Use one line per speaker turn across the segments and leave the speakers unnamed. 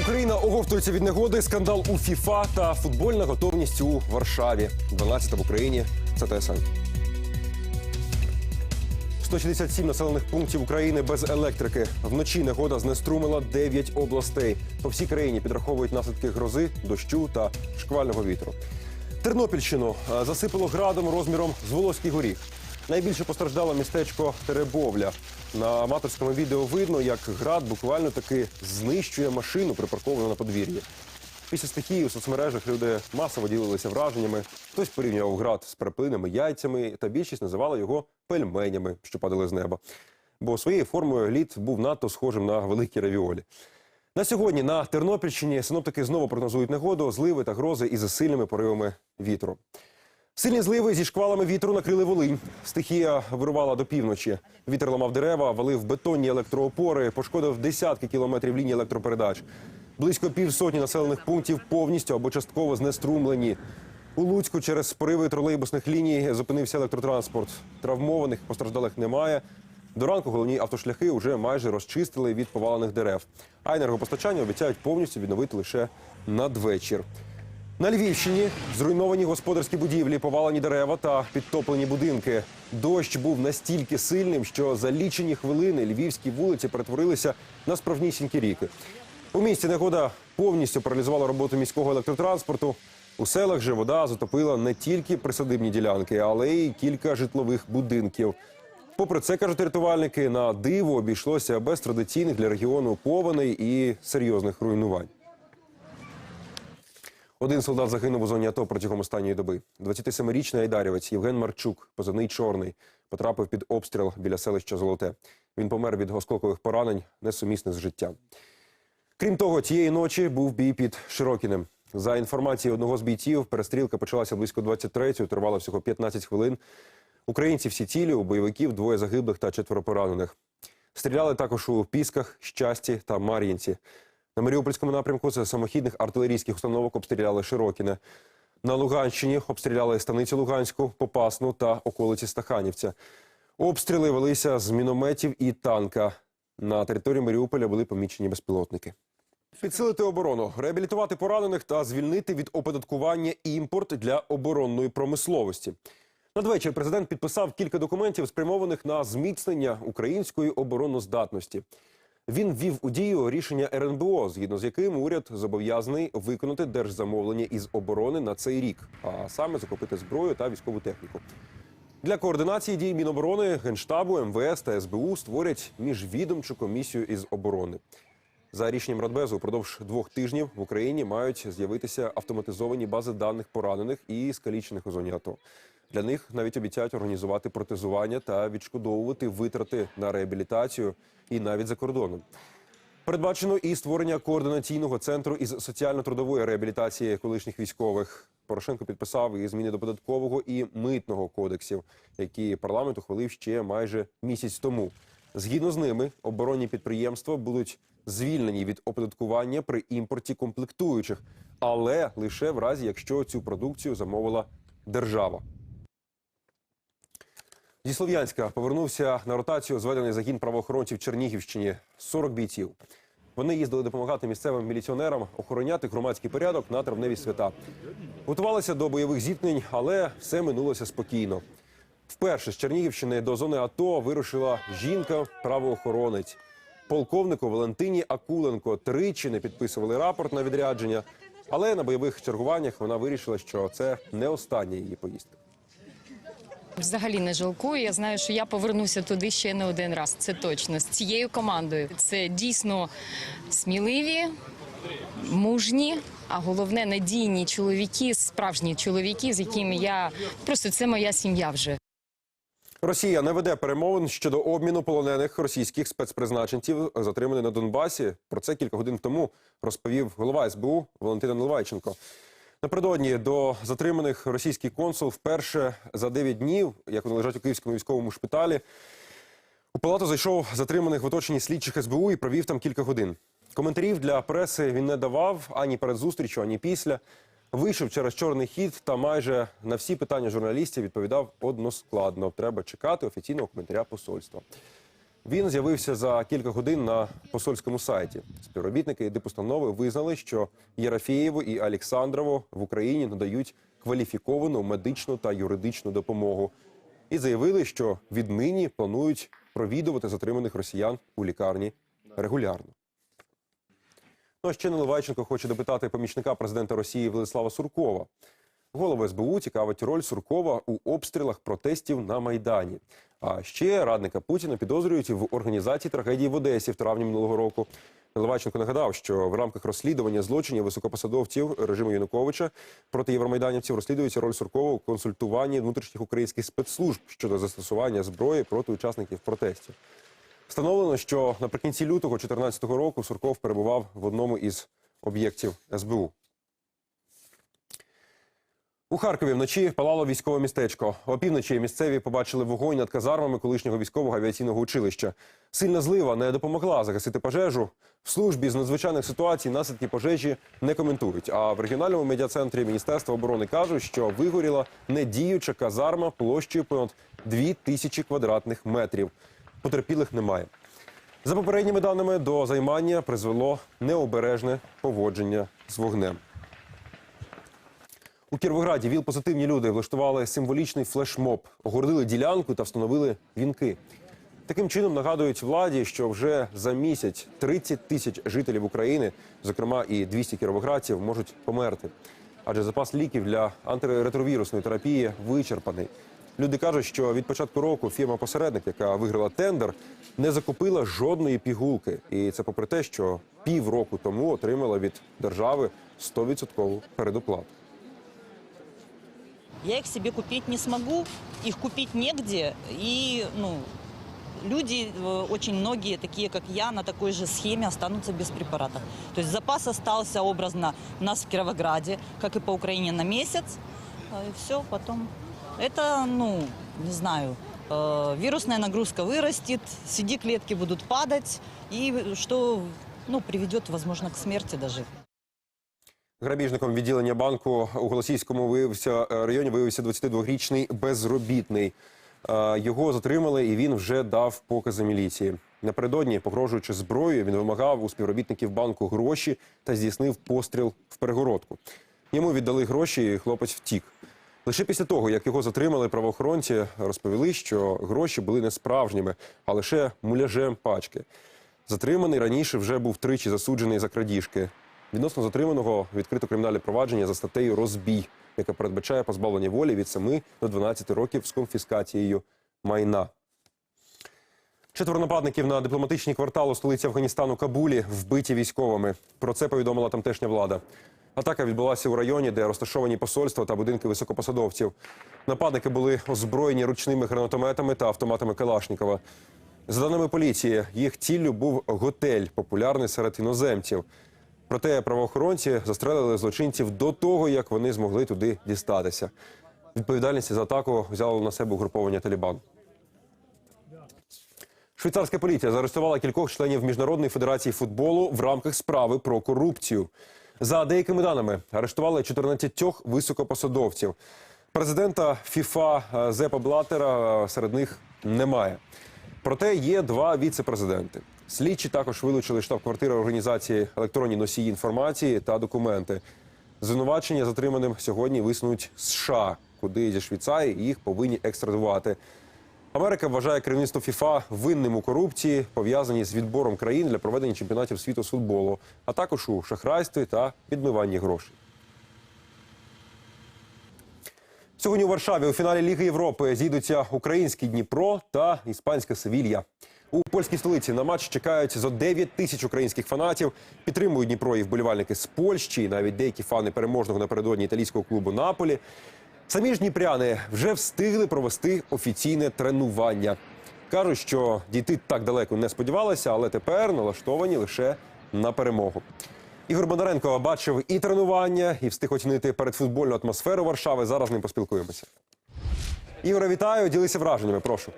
Україна оговтується від негоди, скандал у ФІФА та футбольна готовність у Варшаві. 12 в Україні. Це ТСН. 167 населених пунктів України без електрики. Вночі негода знеструмила 9 областей. По всій країні підраховують наслідки грози, дощу та шквального вітру. Тернопільщину е, засипало градом розміром з Волоський горіх. Найбільше постраждало містечко Теребовля. На аматорському відео видно, як град буквально таки знищує машину, припарковану на подвір'ї. Після стихії у соцмережах люди масово ділилися враженнями. Хтось порівнював град з переплиними яйцями, та більшість називала його пельменями, що падали з неба. Бо своєю формою лід був надто схожим на великі равіолі. На сьогодні на Тернопільщині синоптики знову прогнозують негоду, зливи та грози із сильними поривами вітру. Сильні зливи зі шквалами вітру накрили Волинь. Стихія вирувала до півночі. Вітер ламав дерева, валив бетонні електроопори, пошкодив десятки кілометрів лінії електропередач. Близько півсотні населених пунктів повністю або частково знеструмлені. У Луцьку через пориви тролейбусних ліній зупинився електротранспорт. Травмованих постраждалих немає. До ранку головні автошляхи вже майже розчистили від повалених дерев. А енергопостачання обіцяють повністю відновити лише надвечір. На Львівщині зруйновані господарські будівлі, повалені дерева та підтоплені будинки. Дощ був настільки сильним, що за лічені хвилини львівські вулиці перетворилися на справнісінькі ріки. У місті негода повністю паралізувала роботу міського електротранспорту. У селах же вода затопила не тільки присадибні ділянки, але й кілька житлових будинків. Попри це, кажуть рятувальники, на диво обійшлося без традиційних для регіону повеней і серйозних руйнувань. Один солдат загинув у зоні АТО протягом останньої доби. 27-річний айдарівець Євген Марчук, позивний чорний, потрапив під обстріл біля селища Золоте. Він помер від осколкових поранень, несумісних з життям. Крім того, тієї ночі був бій під Широкіним. За інформацією одного з бійців, перестрілка почалася близько 23-ї, тривала всього 15 хвилин. Українці всі цілі, у бойовиків двоє загиблих та четверо поранених. Стріляли також у Пісках, Щасті та Мар'їнці. На Маріупольському напрямку з самохідних артилерійських установок обстріляли Широкіне. На Луганщині обстріляли станицю Луганську, Попасну та околиці Стаханівця. Обстріли велися з мінометів і танка. На території Маріуполя були помічені безпілотники. Підсилити оборону, реабілітувати поранених та звільнити від оподаткування імпорт для оборонної промисловості. Надвечір президент підписав кілька документів, спрямованих на зміцнення української обороноздатності. Він ввів у дію рішення РНБО, згідно з яким уряд зобов'язаний виконати держзамовлення із оборони на цей рік, а саме закупити зброю та військову техніку. Для координації дій Міноборони, Генштабу, МВС та СБУ створять міжвідомчу комісію із оборони. За рішенням Радбезу, упродовж двох тижнів в Україні мають з'явитися автоматизовані бази даних поранених і скалічених у зоні АТО. Для них навіть обіцяють організувати протезування та відшкодовувати витрати на реабілітацію і навіть за кордоном. Передбачено і створення координаційного центру із соціально-трудової реабілітації колишніх військових. Порошенко підписав і зміни до податкового і митного кодексів, які парламент ухвалив ще майже місяць тому. Згідно з ними, оборонні підприємства будуть звільнені від оподаткування при імпорті комплектуючих, але лише в разі, якщо цю продукцію замовила держава. Зі Слов'янська повернувся на ротацію зведений загін правоохоронців Чернігівщині 40 бійців. Вони їздили допомагати місцевим міліціонерам охороняти громадський порядок на травневі свята. Готувалися до бойових зіткнень, але все минулося спокійно. Вперше з Чернігівщини до зони АТО вирушила жінка-правоохоронець. Полковнику Валентині Акуленко тричі не підписували рапорт на відрядження, але на бойових чергуваннях вона вирішила, що це не остання її поїздка.
Взагалі не жалкую. Я знаю, що я повернуся туди ще не один раз. Це точно з цією командою. Це дійсно сміливі, мужні, а головне надійні чоловіки, справжні чоловіки, з якими я просто це моя сім'я вже.
Росія не веде перемовин щодо обміну полонених російських спецпризначенців, затриманих на Донбасі. Про це кілька годин тому розповів голова СБУ Валентина Наливайченко. Напередодні до затриманих російський консул вперше за 9 днів, як вони лежать у київському військовому шпиталі, у палату зайшов затриманих в оточенні слідчих СБУ і провів там кілька годин. Коментарів для преси він не давав ані перед зустрічю, ані після. Вийшов через чорний хід та майже на всі питання журналістів відповідав односкладно. Треба чекати офіційного коментаря посольства. Він з'явився за кілька годин на посольському сайті. Співробітники дипустанови визнали, що Єрофєєву і Олександрову в Україні надають кваліфіковану медичну та юридичну допомогу. І заявили, що віднині планують провідувати затриманих росіян у лікарні регулярно. Ну а ще Наливайченко хоче допитати помічника президента Росії Владислава Суркова. Голову СБУ цікавить роль Суркова у обстрілах протестів на Майдані. А ще радника Путіна підозрюють в організації трагедії в Одесі в травні минулого року. Наливайченко нагадав, що в рамках розслідування злочинів високопосадовців режиму Януковича проти євромайданівців розслідується роль Суркова у консультуванні внутрішніх українських спецслужб щодо застосування зброї проти учасників протестів. Встановлено, що наприкінці лютого 2014 року Сурков перебував в одному із об'єктів СБУ. У Харкові вночі палало військове містечко. Опівночі місцеві побачили вогонь над казармами колишнього військового авіаційного училища. Сильна злива не допомогла загасити пожежу. В службі з надзвичайних ситуацій наслідки пожежі не коментують. А в регіональному медіа-центрі Міністерства оборони кажуть, що вигоріла недіюча казарма площею понад 2 тисячі квадратних метрів. Потерпілих немає. За попередніми даними до займання призвело необережне поводження з вогнем. У Кіровограді ВІЛ-позитивні люди влаштували символічний флешмоб, огородили ділянку та встановили вінки. Таким чином нагадують владі, що вже за місяць 30 тисяч жителів України, зокрема і 200 кіровоградців, можуть померти. Адже запас ліків для антиретровірусної терапії вичерпаний. Люди кажуть, що від початку року фірма-посередник, яка виграла тендер, не закупила жодної пігулки. І це попри те, що півроку тому отримала від держави 100% передоплату.
Я их себе купить не смогу, их купить негде, и ну, люди, э, очень многие, такие как я, на такой же схеме останутся без препаратов. То есть запас остался образно у нас в Кировограде, как и по Украине, на месяц, а, и все, потом. Это, ну, не знаю, э, вирусная нагрузка вырастет, CD-клетки будут падать, и что, ну, приведет, возможно, к смерти даже.
Грабіжником відділення банку у Голосійському виявився е, районі виявився 22-річний безробітний. Е, Його затримали, і він вже дав покази міліції. Напередодні, погрожуючи зброєю, він вимагав у співробітників банку гроші та здійснив постріл в перегородку. Йому віддали гроші, і хлопець втік. Лише після того, як його затримали, правоохоронці розповіли, що гроші були не справжніми, а лише муляжем пачки. Затриманий раніше вже був тричі засуджений за крадіжки. Відносно затриманого відкрито кримінальне провадження за статтею розбій, яка передбачає позбавлення волі від 7 до 12 років з конфіскацією майна. Четверо нападників на дипломатичний квартал у столиці Афганістану Кабулі вбиті військовими. Про це повідомила тамтешня влада. Атака відбулася у районі, де розташовані посольства та будинки високопосадовців. Нападники були озброєні ручними гранатометами та автоматами Калашнікова. За даними поліції, їх ціллю був готель, популярний серед іноземців. Проте правоохоронці застрелили злочинців до того, як вони змогли туди дістатися. Відповідальність за атаку взяло на себе угруповання Талібан. Швейцарська поліція заарештувала кількох членів Міжнародної федерації футболу в рамках справи про корупцію. За деякими даними арештували 14 високопосадовців. Президента ФІФА е, Зепа Блатера е, серед них немає. Проте є два віце-президенти. Слідчі також вилучили штаб-квартири організації електронні носії інформації та документи. Звинувачення затриманим сьогодні висунуть США, куди зі Швейцарії їх повинні екстрадувати. Америка вважає керівництво ФІФА винним у корупції, пов'язаній з відбором країн для проведення чемпіонатів світу з футболу, а також у шахрайстві та відмиванні грошей. Сьогодні у Варшаві у фіналі Ліги Європи зійдуться український Дніпро та іспанська Севілья. У польській столиці на матч чекають зо 9 тисяч українських фанатів. Підтримують Дніпро і вболівальники з Польщі, і навіть деякі фани переможного напередодні італійського клубу Наполі. Самі ж дніпряни вже встигли провести офіційне тренування. Кажуть, що дійти так далеко не сподівалися, але тепер налаштовані лише на перемогу. Ігор Бондаренко бачив і тренування, і встиг оцінити передфутбольну атмосферу Варшави. Зараз з ним поспілкуємося. Ігоре, вітаю, ділися враженнями. Прошу.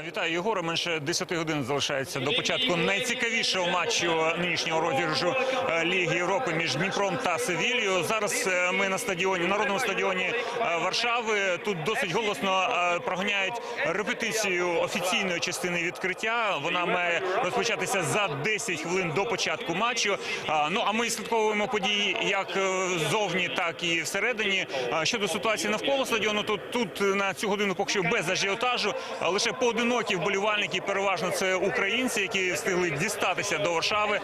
Вітаю, Єгоре. Менше 10 годин залишається до початку найцікавішого матчу нинішнього розіграшу е, Ліги Європи між Дніпром та Севілією. Зараз е, ми на стадіоні, народному стадіоні е, Варшави. Тут досить голосно проганяють репетицію офіційної частини відкриття. Вона має розпочатися за 10 хвилин до початку матчу. Ну а ми слідковуємо події як ззовні, так і всередині. Щодо ситуації навколо стадіону, то тут на цю годину поки що без ажіотажу. Лише поодинокі вболівальники, переважно це українці, які встигли дістатися до Варшави.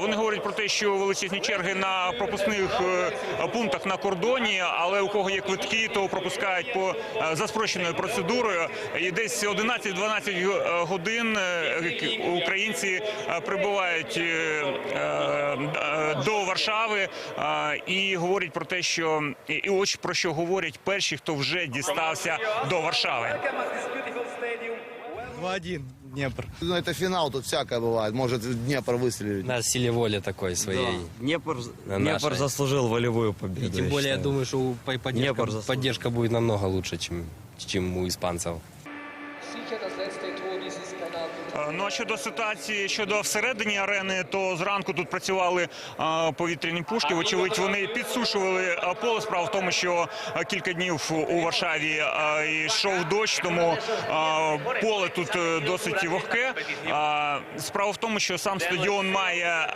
Вони говорять про те, що величезні черги на пропускних е, пунктах на кордоні, але у кого є квитки, то пропускають по е, за спрощеною процедурою. І десь 11-12 годин е, українці е, прибувають до Варшави і говорять про те, що і ось про що говорять перші, хто вже дістався до Варшави.
2-1 Днепр.
Ну, это финал, тут всякое бывает. Может Днепр выстрелить.
на силе воли такой своей.
Днепр,
На
Днепр
нашей.
заслужил волевую
И
победу.
тем более, я
считаю.
думаю, что у по- поддержка,
Днепр заслужил.
поддержка будет намного лучше, чем, чем у испанцев.
Е, Ну а щодо ситуації щодо всередині арени, то зранку тут працювали е, повітряні пушки. Вочевидь, вони підсушували е, поле. Справа в тому, що кілька днів у Варшаві йшов дощ, тому поле тут досить вогке. Справа в тому, що сам стадіон має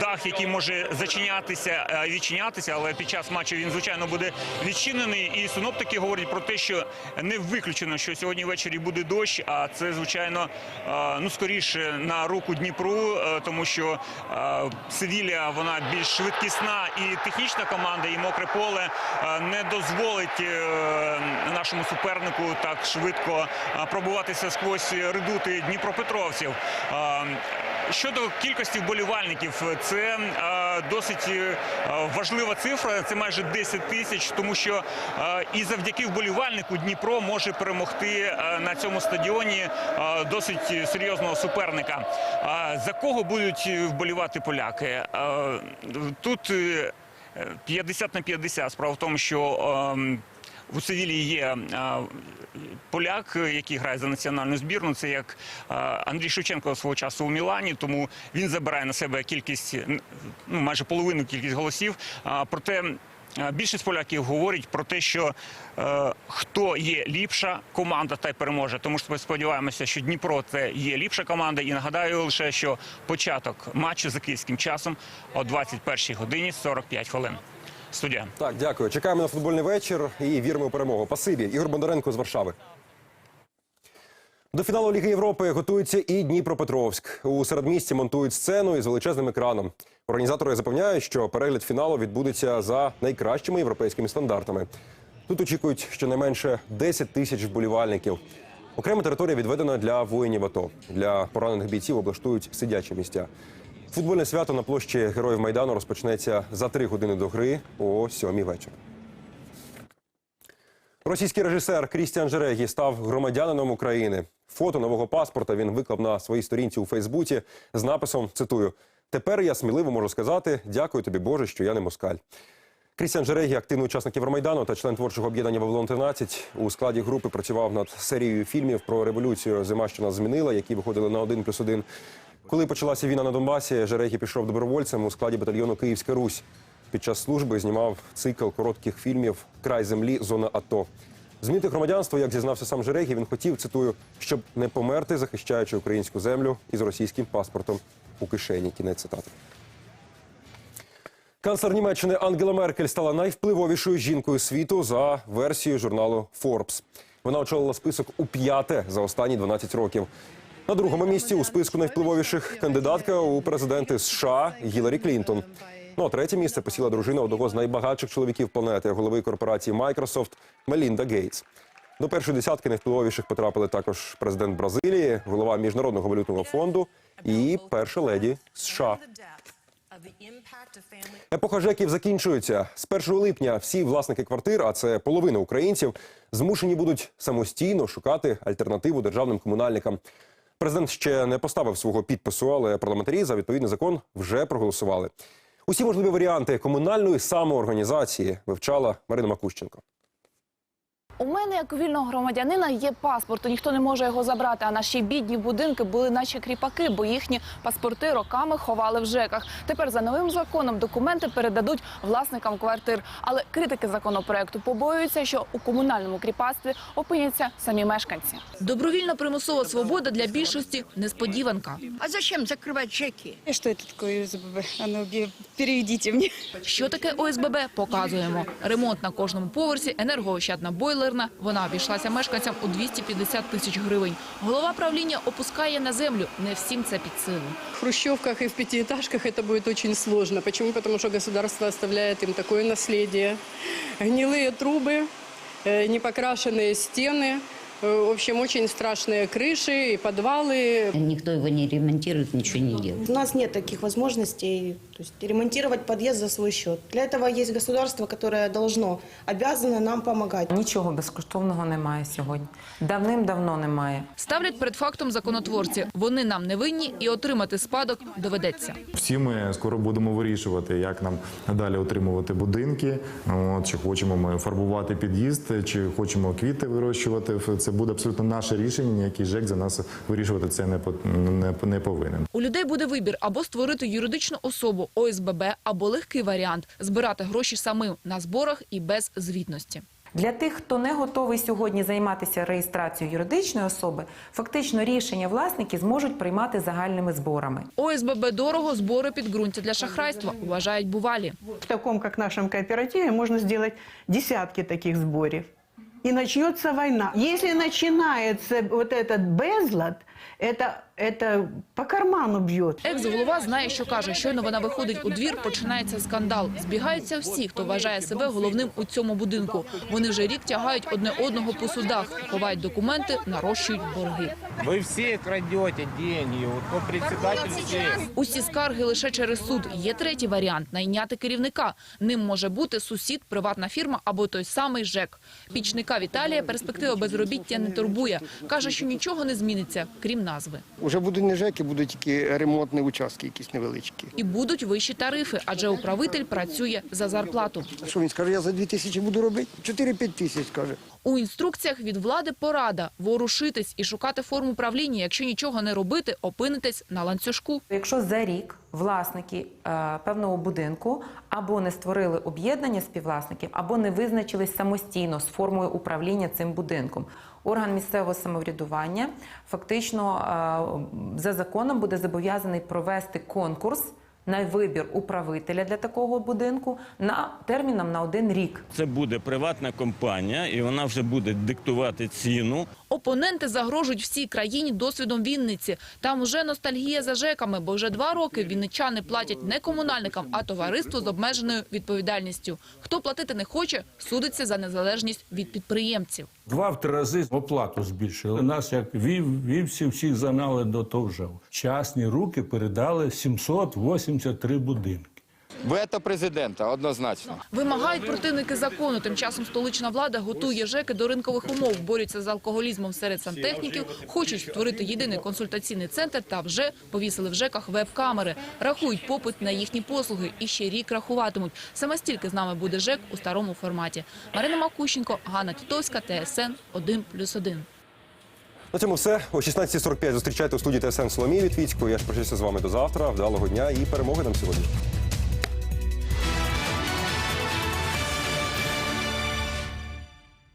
дах, який може зачинятися відчинятися, але під час матчу він звичайно буде відчинений. І синоптики говорять про те, що не виключено, що сьогодні ввечері буде дощ. А це звичайно ну скоріше на руку Дніпру, е, тому що е, Севілія вона більш швидкісна і технічна команда, і мокре поле е, не дозволить нашому супернику так швидко пробуватися сквозь редути дніпропетровців. Щодо кількості вболівальників, це досить е, важлива цифра. Це майже 10 тисяч, тому що е, і завдяки вболівальнику Дніпро може перемогти е, на цьому стадіоні досить серйозного суперника. За кого будуть вболівати поляки? Тут е, 50 на 50. Справа в тому, що ем, у Севілії є поляк, який грає за національну збірну. Це як Андрій Шевченко свого часу у Мілані, тому він забирає на себе кількість, ну майже половину кількість голосів. Проте більшість поляків говорять про те, що е, хто є ліпша команда, та й переможе. Тому що сподіваємося, що Дніпро це є ліпша команда. І нагадаю лише, що початок матчу за київським часом о 21 годині 45 хвилин. Студія.
Так, дякую. Чекаємо на футбольний вечір і віримо у перемогу. Пасибі. Ігор Бондаренко з Варшави. До фіналу Ліги Європи готується і Дніпропетровськ. У середмісті монтують сцену із величезним екраном. Організатори запевняють, що перегляд фіналу відбудеться за найкращими європейськими стандартами. Тут очікують щонайменше 10 тисяч вболівальників. Окрема територія відведена для воїнів АТО. Для поранених бійців облаштують сидячі місця. Футбольне свято на площі Героїв Майдану розпочнеться за три години до гри о сьомій вечора. Російський режисер Крістіан Жерегі став громадянином України. Фото нового паспорта він виклав на своїй сторінці у Фейсбуці з написом: цитую: Тепер я сміливо можу сказати дякую тобі, Боже, що я не москаль. Крістіан Жерегі, активний учасник Євромайдану та член творчого об'єднання Вавилон 13 у складі групи працював над серією фільмів про революцію Зима, що нас змінила, які виходили на один плюс один. Коли почалася війна на Донбасі, Жерегі пішов добровольцем у складі батальйону Київська Русь. Під час служби знімав цикл коротких фільмів Край землі, зона АТО. Змінити громадянство, як зізнався сам Жерегі, він хотів, цитую, щоб не померти, захищаючи українську землю із російським паспортом у кишені. Кінець цитати. Канцлер Німеччини Ангела Меркель стала найвпливовішою жінкою світу за версією журналу Forbes. Вона очолила список у п'яте за останні 12 років. На другому місці у списку найвпливовіших кандидатка у президенти США Гіларі Клінтон. Ну а третє місце посіла дружина одного з найбагатших чоловіків планети, голови корпорації Microsoft Мелінда Гейтс. До першої десятки найвпливовіших потрапили також президент Бразилії, голова міжнародного валютного фонду і перша леді США. Епоха ЖЕКів закінчується. З 1 липня всі власники квартир, а це половина українців, змушені будуть самостійно шукати альтернативу державним комунальникам. Президент ще не поставив свого підпису, але парламентарі за відповідний закон вже проголосували. Усі можливі варіанти комунальної самоорганізації вивчала Марина Макущенко.
У мене, як у вільного громадянина, є паспорт, і ніхто не може його забрати. А наші бідні будинки були наче кріпаки, бо їхні паспорти роками ховали в ЖЕКах. Тепер за новим законом документи передадуть власникам квартир. Але критики законопроекту побоюються, що у комунальному кріпацтві опиняться самі мешканці.
Добровільна примусова свобода для більшості несподіванка.
А зачем закрывать чеки?
Что это такое ОСББ? Ну, бе-
Що таке ОСББ? Показуємо. Ремонт на кожному поверсі, енергоощадна бойлерна. Вона обійшлася мешканцям у 250 тисяч гривень. Голова правління опускає на землю. Не всім це під силу.
В хрущевках и в пятиэтажках это будет очень сложно. Почему? Потому что государство оставляет им такое наследие. Гнилые трубы, э, непокрашенные стены, э, в общем, очень страшные крыши и подвалы.
Никто его не ремонтирует, ничего не делает.
У нас нет таких возможностей, то есть ремонтировать подъезд за свой счет. Для этого есть государство, которое должно, обязано нам помогать.
Нічого безкоштовного немає сьогодні. Давним-давно немає.
Ставлять перед фактом законотворці. Вони нам не винні і отримати спадок доведеться.
Всі ми скоро будемо вирішувати, як нам надалі отримувати будинки. От, чи хочемо ми фарбувати під'їзд, чи хочемо квіти вирощувати. це буде абсолютно наше рішення. Ніякий ЖЕК за нас вирішувати це не, по- не, не повинен.
У людей буде вибір або створити юридичну особу ОСББ, або легкий варіант збирати гроші самим на зборах і без звітності.
Для тих, хто не готовий сьогодні займатися реєстрацією юридичної особи, фактично рішення власники зможуть приймати загальними зборами.
ОСББ дорого, збори підґрунтя для шахрайства, вважають бувалі.
В таком, как нашем кооперативе, можно сделать десятки таких сборов. И начнется война. Если начинается вот этот безлад, это, это по карману бьет.
Екс-голова знає, що каже. Щойно вона виходить у двір, починається скандал. Збігаються всі, хто вважає себе головним у цьому будинку. Вони вже рік тягають одне одного по судах, ховають документи, нарощують борги.
Вы все крадете деньги, вот по председатель всех.
Усі скарги лише через суд. Є третій варіант – найняти керівника. Ним може бути сусід, приватна фірма або той самий ЖЕК. Пічника Віталія перспектива безробіття не турбує. Каже, що нічого не зміниться, крім назви.
Уже будуть не ЖЕКи, будуть тільки ремонтні участки якісь невеличкі.
І будуть вищі тарифи, адже управитель працює за зарплату.
Що він скаже, я за 2 тисячі буду робити? 4-5 тисяч, скаже.
У інструкціях від влади порада – ворушитись і шукати форму правління. Якщо нічого не робити, опинитесь на ланцюжку.
Якщо за рік власники е, певного будинку або не створили об'єднання співвласників, або не визначились самостійно з формою управління цим будинком, орган місцевого самоврядування фактично е, за законом буде зобов'язаний провести конкурс на вибір управителя для такого будинку на терміном на один рік.
Це буде приватна компанія, і вона вже буде диктувати ціну.
Опоненти загрожують всій країні досвідом Вінниці. Там вже ностальгія за ЖЕКами, бо вже два роки вінничани платять не комунальникам, а товариству з обмеженою відповідальністю. Хто платити не хоче, судиться за незалежність від підприємців.
Два-три рази оплату збільшили. Нас, як вів, вівці, всіх загнали до того вже. Часні руки передали 783 будинки.
Вето президента, однозначно.
Вимагають противники закону. Тим часом столична влада готує ЖЕКи до ринкових умов, борються з алкоголізмом серед сантехніків, хочуть створити єдиний консультаційний центр та вже повісили в ЖЕКах веб-камери. Рахують попит на їхні послуги і ще рік рахуватимуть. Саме стільки з нами буде ЖЕК у старому форматі. Марина Макущенко, Ганна Тітовська, ТСН 1+,1.
На цьому все. О 16.45 зустрічайте у студії ТСН Соломії Вітвіцької. Я ж прощаюся з вами до завтра. Вдалого дня і перемоги нам сьогодні.